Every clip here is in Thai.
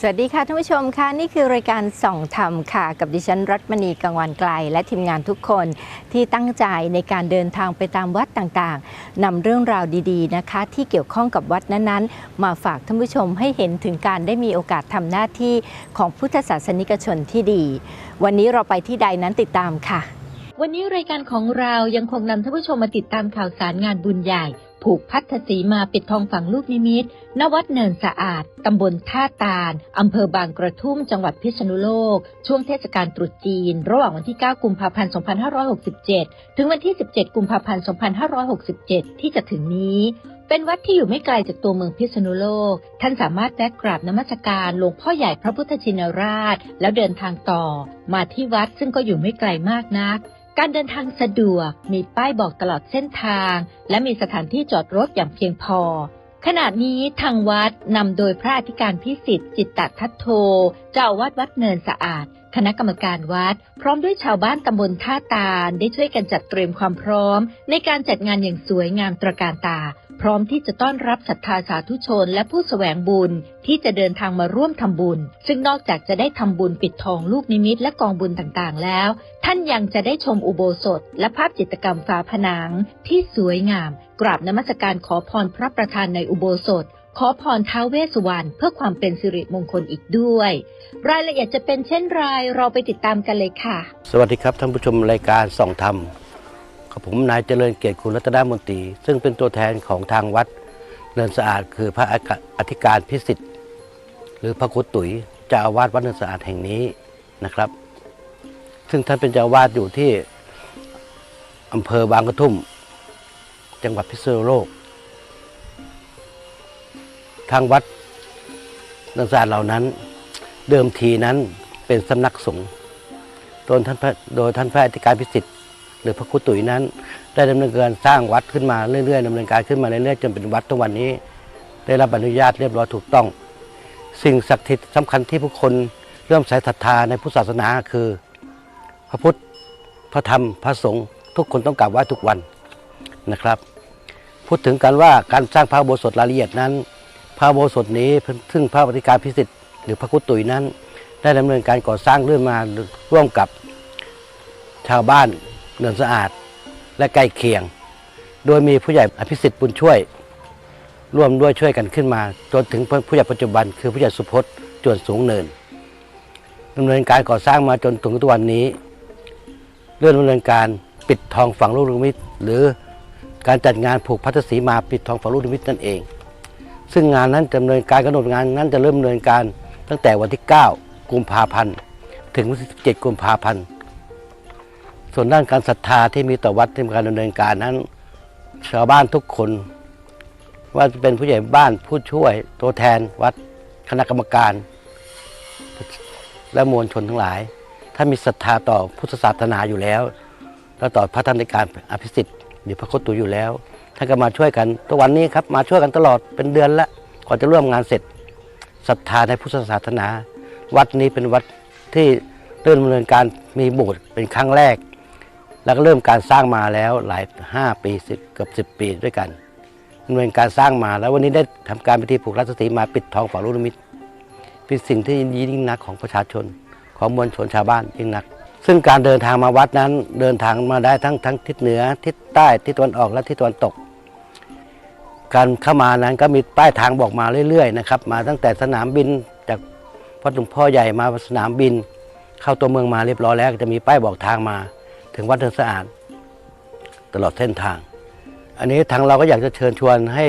สวัสดีค่ะท่านผู้ชมค่ะนี่คือรายการส่องธรรมค่ะ กับดิฉันรัตมณีกังวานไกล และทีมงานทุกคนที่ตั้งใจในการเดินทางไปตามวัดต่างๆนำเรื่องราวดีๆนะคะ ที่เกี่ยวข้องกับวัดนั้นๆ มาฝากท่านผู้ชมให้เห็นถึงการได้มีโอกาสทำหน้าที่ของพุทธศาสนิกชนที่ดี วันนี้เราไปที่ใดนั้นติดตามค่ะ วันนี้รายการของเรายังคงนำท่านผู้ชมมาติดตามข่าวสารงานบุญใหญ่ ผูกพัทธสีมาปิดทองฝังลูกนิมิต ณ วัดเนินสะอาด ตำบลท่าตาล อำเภอบางกระทุ่ม จังหวัดพิษณุโลก ช่วงเทศกาลตรุษจีน ระหว่างวันที่ 9 กุมภาพันธ์ 2567 ถึงวันที่ 17 กุมภาพันธ์ 2567 ที่จะถึงนี้เป็นวัดที่อยู่ไม่ไกลจากตัวเมืองพิษณุโลก ท่านสามารถแวะกราบนมัสการหลวงพ่อใหญ่พระพุทธชินราช แล้วเดินทางต่อ มาที่วัดซึ่งก็อยู่ไม่ไกลมากนัก การเดินทางสะดวก มีป้ายบอกตลอดเส้นทาง และมีสถานที่จอดรถอย่างเพียงพอ ขณะนี้ทางวัดนำโดยพระอธิการพิสิทธิ์จิตตทัตโท เจ้าวัดวัดเนินสะอาด คณะกรรมการวัด พร้อมด้วยชาวบ้านตำบลท่าตาลได้ช่วยกันจัดเตรียมความพร้อม ในการจัดงานอย่างสวยงามตระการตา ร้อมที่จะต้อนรับศรัทธาสาธุชนและผู้แสวงบุญที่จะเดินทางมาร่วมทำบุญ ซึ่งนอกจากจะได้ทำบุญปิดทองลูกนิมิตและกองบุญต่างๆ แล้ว ท่านยังจะได้ชมอุโบสถ และภาพจิตรกรรมฝาผนัง ที่สวยงาม กราบนมัสการขอพรพระประธานในอุโบสถขอพรท้าวเวสสุวรรณเพื่อความเป็นสิริมงคลอีกด้วย รายละเอียดจะเป็นเช่นไรเราไปติดตามกันเลยค่ะ สวัสดีครับท่านผู้ชมรายการส่องธรรม กับผมนายเจริญเกียรติคุณรัตนมนตรี ซึ่งเป็นตัวแทนของทางวัดเนินสะอาดคือพระอธิการพิสิทธิ์ หรือพระครูตุ๋ยเจ้าอาวาสวัดเนินสะอาดแห่งนี้นะครับ ซึ่งท่านเป็นเจ้าอาวาสอยู่ที่อำเภอบางกระทุ่ม จังหวัดพิษณุโลก ทางวัดเนินสะอาดเหล่านั้น เดิมทีนั้นเป็นสำนักสงฆ์โดยท่านพระโดยท่านพระอธิการพิสิทธิ์ รือพระครูตุ๋ยนั้น ได้ดำเนินการสร้างวัดขึ้นมาเรื่อยๆดำเนินการขึ้นมาเรื่อยๆจนเป็นวัดทุกวันนี้ ได้รับอนุญาตเรียบร้อยถูกต้อง สิ่งศักดิ์สิทธิ์สำคัญที่ผู้คนเริ่มใส่ศรัทธาในพุทธศาสนาคือ พระพุทธพระธรรมพระสงฆ์ทุกคนต้องกราบไหว้ทุกวันนะครับ พูดถึงกันว่าการสร้างพระโบสถรายละเอียดนั้น พระโบสถนี้ซึ่งพระอธิการพิสิทธิ์หรือพระครูตุ๋ยนั้น ได้ดำเนินการก่อสร้างเรื่อยมาร่วมกับชาวบ้าน เนินสะอาดและใกล้เคียง โดยมีผู้ใหญ่อภิสิทธิ์บุญช่วย ร่วมด้วยช่วยกันขึ้นมา จนถึงผู้ใหญ่ปัจจุบัน คือผู้ใหญ่สุพจน์จวนสูงเนินดำเนินการก่อสร้างมาจนถึงทุกวันนี้เรื่องดำเนินการปิดทองฝังลูกนิมิตหรือการจัดงานผูกพัทธสีมาปิดทองฝังลูกนิมิตนั่นเอง ซึ่งงานนั้นดำเนินการกำหนดงานนั้นจะเริ่มดำเนินการตั้งแต่วันที่ 9 กุมภาพันธ์ถึงวันที่17กุมภาพันธ์ ส่วนด้านการศรัทธาที่มีต่อวัดที่มีการดำเนินการนั้น ชาวบ้านทุกคน ว่าจะเป็นผู้ใหญ่บ้านผู้ช่วยตัวแทนวัดคณะกรรมการ และมวลชนทั้งหลาย ถ้ามีศรัทธาต่อพุทธศาสนาอยู่แล้ว แล้วต่อพระธรรมในการอภิสิทธิ์หรือพระคตตุอยู่แล้วท่านก็มาช่วยกันทุกวันนี้ครับมาช่วยกันตลอดเป็นเดือนละก่อนจะร่วมงานเสร็จศรัทธาในพุทธศาสนา วัดนี้เป็นวัดที่เริ่มดำเนินการมีโบสถ์เป็นครั้งแรก แล้วก็เริ่มการสร้างมาแล้วหลาย 5 ปี10เกือบ10 ปีด้วยกันดำเนินการสร้างมาแล้ววันนี้ได้ทำการพิธีผูกรัตสีมาปิดทองฝังลูกนิมิตเป็นสิ่งที่ยิ่งนักของประชาชน ของมวลชนชาวบ้านยิ่งนัก ซึ่งการเดินทางมาวัดนั้นเดินทางมาได้ทั้งทั้งทิศเหนือทิศใต้ทิศตะวันออกและทิศตะวันตก การเข้ามานั้นก็มีป้ายทางบอกมาเรื่อยๆนะครับมาตั้งแต่สนามบินจากวัดหลวงพ่อใหญ่มาสนามบิน เข้าตัวเมืองมาเรียบร้อยแล้วจะมีป้ายบอกทางมา ถึงวัดเนินสะอาด ตลอดเส้นทาง อันนี้ทางเราก็อยากจะเชิญชวนให้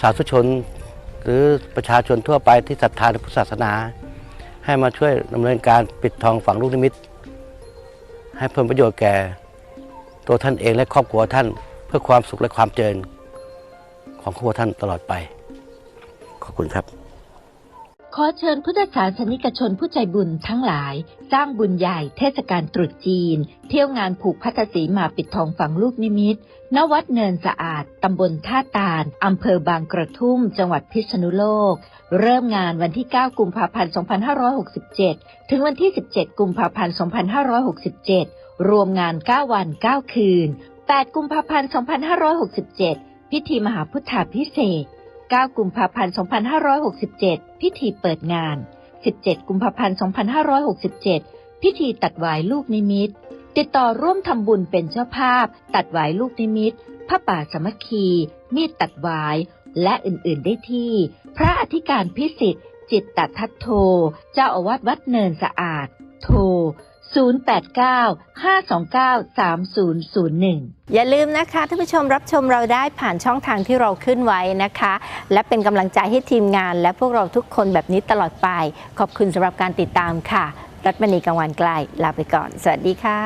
สาธุชน หรือประชาชนทั่วไปที่ศรัทธาในพุทธศาสนา ให้มาช่วยดำเนินการปิดทองฝังลูกนิมิต ให้เพิ่มประโยชน์แก่ตัวท่านเองและครอบครัวท่านเพื่อความสุขและความเจริญของครอบครัวท่านตลอดไป ขอบคุณครับ ขอเชิญพุทธศาสนิกชนผู้ใจบุญทั้งหลาย สร้างบุญใหญ่เทศกาลตรุษจีน เที่ยวงานผูกพัทสีมาปิดทองฝังลูกนิมิต ณ วัดเนินสะอาด ตำบลท่าตาล อำเภอบางกระทุ่ม จังหวัดพิษณุโลก เริ่มงานวันที่ 9 กุมภาพันธ์ 2567 ถึงวันที่ 17 กุมภาพันธ์ 2567 รวมงาน 9 วัน 9 คืน 8 กุมภาพันธ์ 2567 พิธีมหาพุทธาพิเศษ ก9กุมภาพันธ์ 2567 พิธีเปิดงาน 17 กุมภาพันธ์ 2567 พิธีตัดหวายลูกนิมิต ติดต่อร่วมทำบุญเป็นเจ้าภาพ ตัดหวายลูกนิมิตพระป่าสมัคคี มีดตัดหวาย และอื่นๆได้ที่ พระอธิการพิสิทธิ์ จิตตทัตโท เจ้าอาวาสวัดเนินสะอาด โทร 089-529-3001 อย่าลืมนะคะท่านผู้ชมรับชมเราได้ผ่านช่องทางที่เราขึ้นไว้นะคะ และเป็นกำลังใจให้ทีมงาน และพวกเราทุกคนแบบนี้ตลอดไป ขอบคุณสำหรับการติดตามค่ะ รัตมณีกังวันไกลลาไปก่อน สวัสดีค่ะ